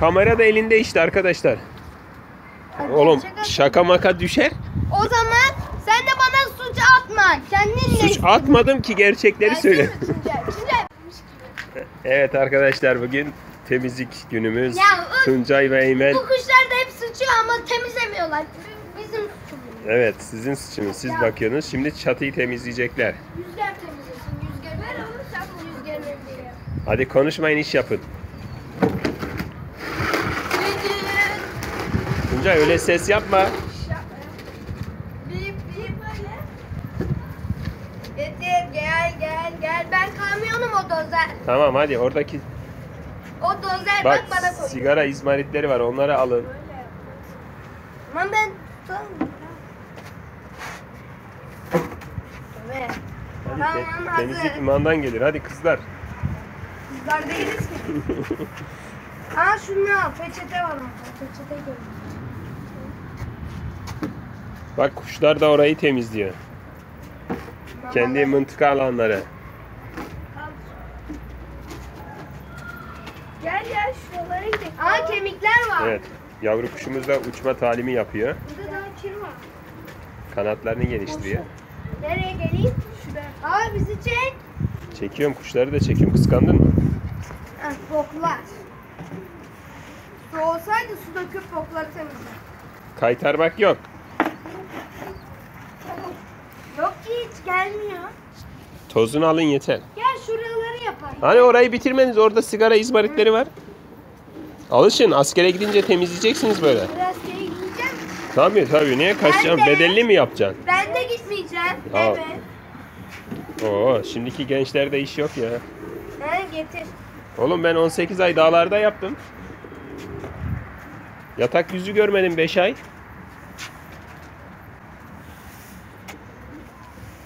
Kamera da elinde işte arkadaşlar. Oğlum şaka maka düşer. O zaman sen de bana suç atma. Kendinle. Suç atmadım ki gerçekleri söyle. Evet arkadaşlar bugün temizlik günümüz. Ya, Tuncay ve Eymen. Bu kuşlar da hep sıçıyor ama temizlemiyorlar. Bizim suçumuz. Evet sizin suçunuz. Siz bakıyorsunuz. Şimdi çatıyı temizleyecekler. Rüzgar temizlesin. Rüzgar ver onu sen bu rüzgar ver diye. Hadi konuşmayın iş yapın. Tuncay öyle ses yapma. Getir gel gel gel. Ben kamyonum o dozer. Tamam hadi oradaki O dozer bak, bak bana koy. sigara izmaritleri var onları alın. Aman ben tamam. Evet. Hadi Tamam, hazır. imandan gelir. Hadi kızlar. Kızlar değiliz ki. Aa şunu al. Peçete var. Peçete gör. Bak kuşlar da orayı temizliyor. Kendi mıntıka alanları. Gel gel şuralara gidelim. Aa kemikler var. Evet. Yavru kuşumuz da uçma talimi yapıyor. Burada daha kir var. Kanatlarını geliştiriyor. Nereye geleyim? Şuraya. Aa bizi çek. Çekiyorum kuşları da çekiyorum. Kıskandın mı? Ah boklar. Su olsaydı su döküp bokları temizler. Kaytarmak yok. Yok ki hiç gelmiyor. Tozunu alın yeter. Gel şuraları yapalım. Hani orayı bitirmeniz orada sigara izmaritleri var. Alışın askere gidince temizleyeceksiniz böyle. Biraz şeye gideceğim. Tabii tabii niye kaçacaksın? Ben de- Bedelli mi yapacaksın? Ben de gitmeyeceğim. Ya. Evet. Oo şimdiki gençlerde iş yok ya. Ha getir. Oğlum ben 18 ay dağlarda yaptım. Yatak yüzü görmedim 5 ay.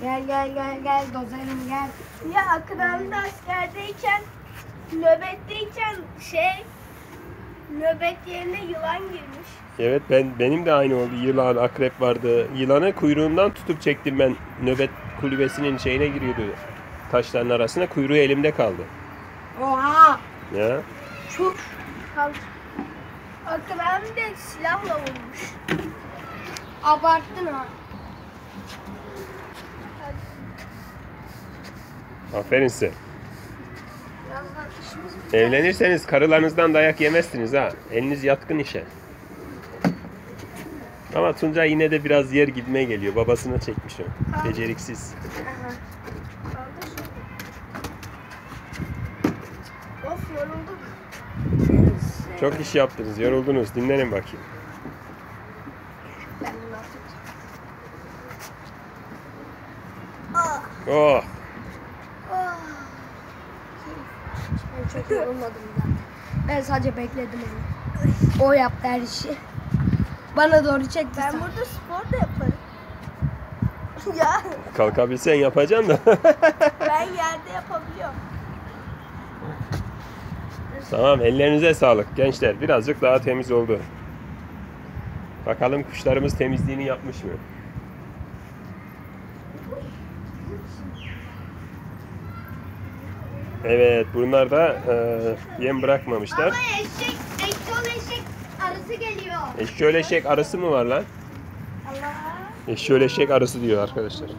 Gel gel gel gel dozerim gel. Ya da askerdeyken nöbetteyken şey nöbet yerine yılan girmiş. Evet ben benim de aynı oldu. Yılan, akrep vardı. Yılanı kuyruğundan tutup çektim ben. Nöbet kulübesinin şeyine giriyordu. Taşların arasına kuyruğu elimde kaldı. Oha! Ya. Çok abi de silahla vurmuş. Abarttın ha. Aferin size. Evlenirseniz karılarınızdan dayak yemezsiniz ha. Eliniz yatkın işe. Ama Tuncay yine de biraz yer gitmeye geliyor. Babasına çekmiş o. Beceriksiz. Aha. Kaldı yorulduk. Çok iş yaptınız, yoruldunuz. Dinlenin bakayım. Oh! Ah. Ben çok yorulmadım zaten. Ben sadece bekledim onu. O yaptı her işi. Bana doğru çekti. Ben burada spor da yaparım. ya Kalkabilsen yapacaksın da. ben yerde yapabiliyorum. Tamam, ellerinize sağlık gençler. Birazcık daha temiz oldu. Bakalım kuşlarımız temizliğini yapmış mı? Evet, bunlar da e, yem bırakmamışlar. Ama eşek, eşol eşek arısı geliyor. Eşşoğlu eşek arısı mı var lan? Allah. Eşşoğlu eşek arısı diyor arkadaşlar.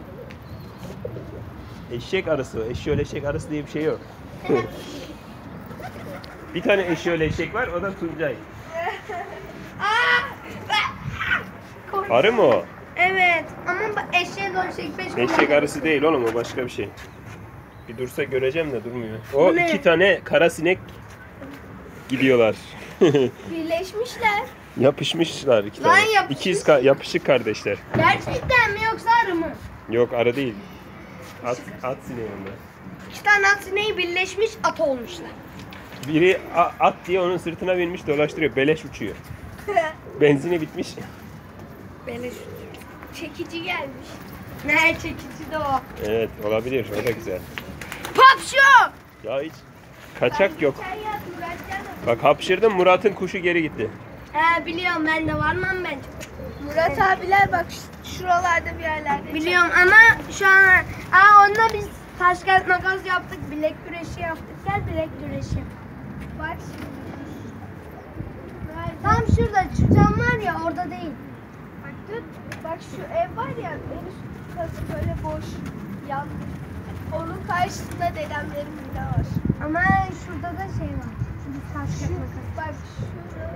Eşek arısı, eşşoğlu eşek arısı diye bir şey yok. bir tane eşşoğlu eşek var, o da Tuncay. Arı mı o? Evet ama bu eşeğe doğru eşek peş Eşek arısı değil oğlum o başka bir şey. Bir dursa göreceğim de durmuyor. O Bu ne? iki tane kara sinek gidiyorlar. Birleşmişler. Yapışmışlar iki Lan tane. yapışmış. İkiz ka- yapışık kardeşler. Gerçekten mi yoksa arı mı? Yok arı değil. At, at sineği onlar. İki tane at sineği birleşmiş at olmuşlar. Biri at diye onun sırtına binmiş dolaştırıyor. Beleş uçuyor. Benzini bitmiş. Beleş. Çekici gelmiş. Ne çekici de o. Evet olabilir. O da güzel. Papşo! Ya hiç kaçak yok. Bak hapşırdım Murat'ın kuşu geri gitti. He biliyorum ben de varmam ben. Murat abiler bak şuralarda bir yerlerde. Biliyorum ama şu an aa onunla biz taş kağıt makas yaptık. Bilek güreşi yaptık. Gel bilek güreşi. Bak şimdi. Tam şurada şu cam var ya orada değil. Bak dur. Bak şu ev var ya en üst katı böyle boş. Yan. Onun karşısında dedemlerin bina var. Ama şurada da şey var. Şurada taş Şu, bak şurada.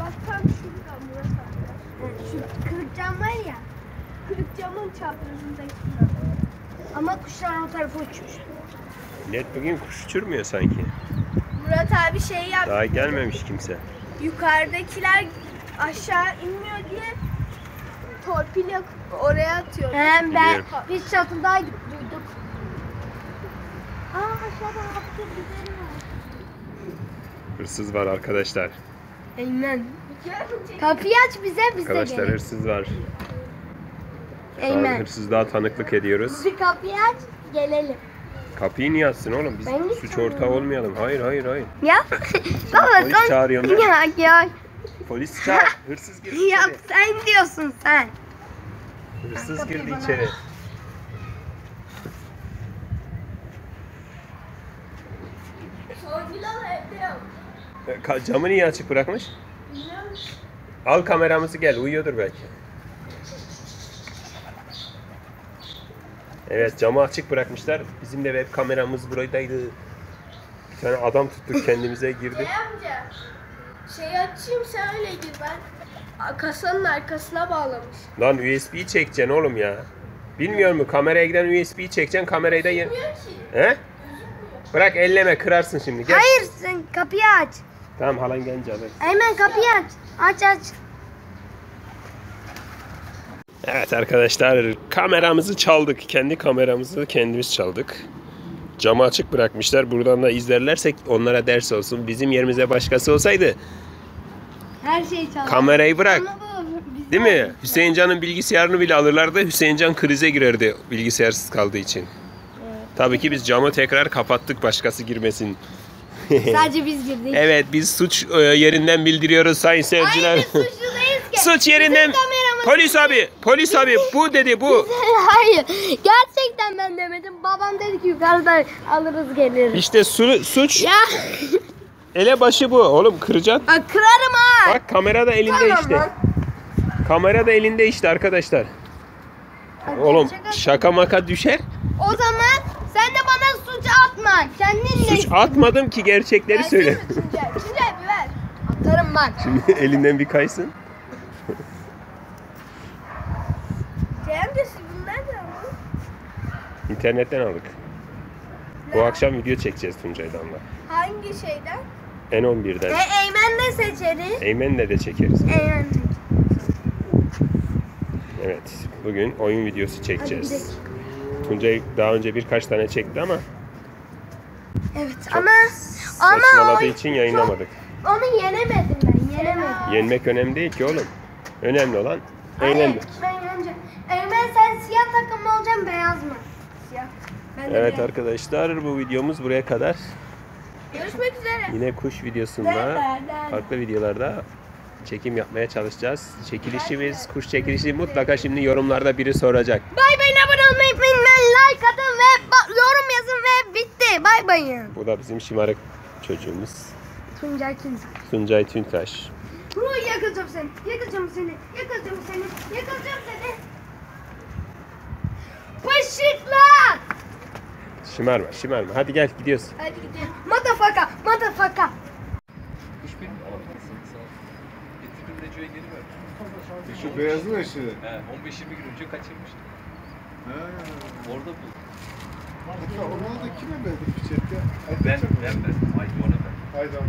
Bak tam şurada Murat abi. Evet, Şu kırık cam var ya. Kırık camın çaprazındaki. Ama kuşlar o tarafa uçmuş. Net bugün kuş uçurmuyor sanki. Murat abi şey yap. Daha gelmemiş kimse. Yukarıdakiler aşağı inmiyor diye torpil yakıp oraya atıyor. Hem ben Biliyorum. biz çatıdaydık duyduk. Aa aşağıda hapse gidelim. Hırsız var arkadaşlar. Eymen. Kapıyı aç bize biz de Arkadaşlar gelelim. hırsız var. Şu an Eymen. hırsızlığa tanıklık ediyoruz. Bir kapıyı aç gelelim. Kapıyı niye açsın oğlum? Biz Ben suç ortağı olmayalım. Hayır hayır hayır. Ya. Baba Polis sen. çağırıyorum ben. Ya ya. Polis çağır. Hırsız girdi Ya içeri. sen diyorsun sen. Hırsız Kapıyı girdi bana içeri. Sorgulalı evde yok. Ka- Camı niye açık bırakmış? Al kameramızı gel. Uyuyordur belki. Evet camı açık bırakmışlar. Bizim de web kameramız buradaydı. Bir tane adam tuttuk kendimize girdi. Bey amca. Şey açayım sen öyle gir ben. Kasanın arkasına bağlamış. Lan USB'yi çekeceksin oğlum ya. Bilmiyor mu? Kameraya giden USB'yi çekeceksin. Kamerayı da yer... Bilmiyor ki. He? Bırak elleme kırarsın şimdi. Gel. Hayır sen kapıyı aç. Tamam halan gelince alır. Eymen kapıyı aç. Aç aç. Evet arkadaşlar kameramızı çaldık. Kendi kameramızı kendimiz çaldık. Camı açık bırakmışlar. Buradan da izlerlersek onlara ders olsun. Bizim yerimize başkası olsaydı Her şeyi çal. kamerayı bırak. Bu Değil mi? Hüseyin Can'ın bilgisayarını bile alırlardı. Hüseyin Can krize girerdi bilgisayarsız kaldığı için. Tabii ki biz camı tekrar kapattık başkası girmesin. Sadece biz girdik. Evet biz suç e, yerinden bildiriyoruz sayın seyirciler. Hayır biz suçludayız ki. Suç yerinden Bizim polis abi polis abi bu dedi bu. Hayır. Gerçekten ben demedim. Babam dedi ki yukarıdan alırız geliriz. İşte su, suç Ya. elebaşı bu. Oğlum kıracaksın. Bak kırarım ha. Bak kamera da elinde işte. Kamera da elinde işte arkadaşlar. Oğlum şaka- maka düşer. O zaman sen de bana suç atma. Kendin Suç atmadım ki gerçekleri söyle. Tuncay. Tuncay bir ver. atarım bak. Şimdi elinden bir kaysın. İnternetten aldık. Bu akşam video çekeceğiz Tuncay'danla. Hangi şeyden? N11'den. E, Eymen de seçeriz. Eymen'le de çekeriz. Eymen. Evet. Bugün oyun videosu çekeceğiz. Tuncay daha önce birkaç tane çekti ama Evet ama ama saçmaladığı o- için yayınlamadık. onu yenemedim ben. Yenemedim. Yenmek önemli değil ki oğlum. Önemli olan eğlenmek. Hayır, ben önce. Eymen sen siyah takım mı olacaksın beyaz mı? Ben de Evet beyaz. arkadaşlar bu videomuz buraya kadar. Görüşmek üzere. Yine kuş videosunda farklı videolarda çekim yapmaya çalışacağız. Çekilişimiz, kuş çekilişi mutlaka şimdi yorumlarda biri soracak. Bay bay abone olmayı unutmayın. Like atın ve ba- yorum yazın ve bitti. Bay bay. Bu da bizim şımarık çocuğumuz. Tuncay kim? Tuncay Tüntaş. Ruh yakacağım seni. Yakacağım seni. Yakacağım seni. Yakacağım seni. Pışıklar. Şımarma, şımarma. Hadi gel gidiyoruz. Hadi gidelim. Motherfucker. Motherfucker. Hiçbir alamazsın. Sağ ol. Getirdim geri ver. Şu beyazın ışığı. He, 15-20 gün önce kaçırmıştım. Ha. Orada buldum. Hatta onu da kime verdi fişekte? Ben, ben, ben. Aydı ona ben. Aydan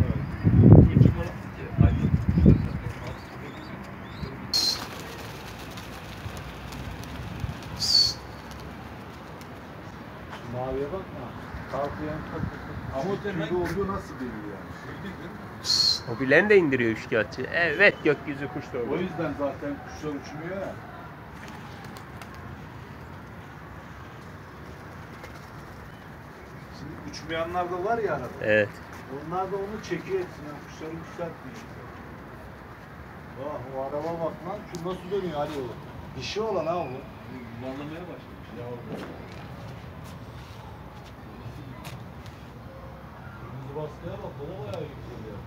tüylü olduğu nasıl belli yani? O bilen de indiriyor üçkağıtçı. Evet gökyüzü kuş O doğru. yüzden zaten kuşlar uçmuyor ya. Şimdi uçmayanlar da var ya arada. Evet. Onlar da onu çekiyor hepsine. Kuşları yükseltmiyor. Vah o araba bak lan. Şu nasıl dönüyor Ali o? Dişi olan ha o. Kullanmaya başlamış. Ya baskıya bak. O da bayağı yükseliyor.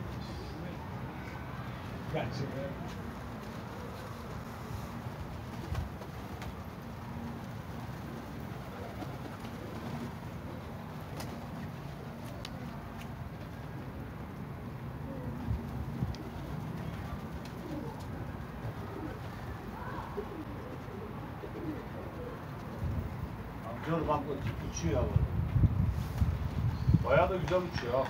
Gerçekten. Amcaoğlu bak o tip uçuyor abi. Bayağı da güzel uçuyor ha.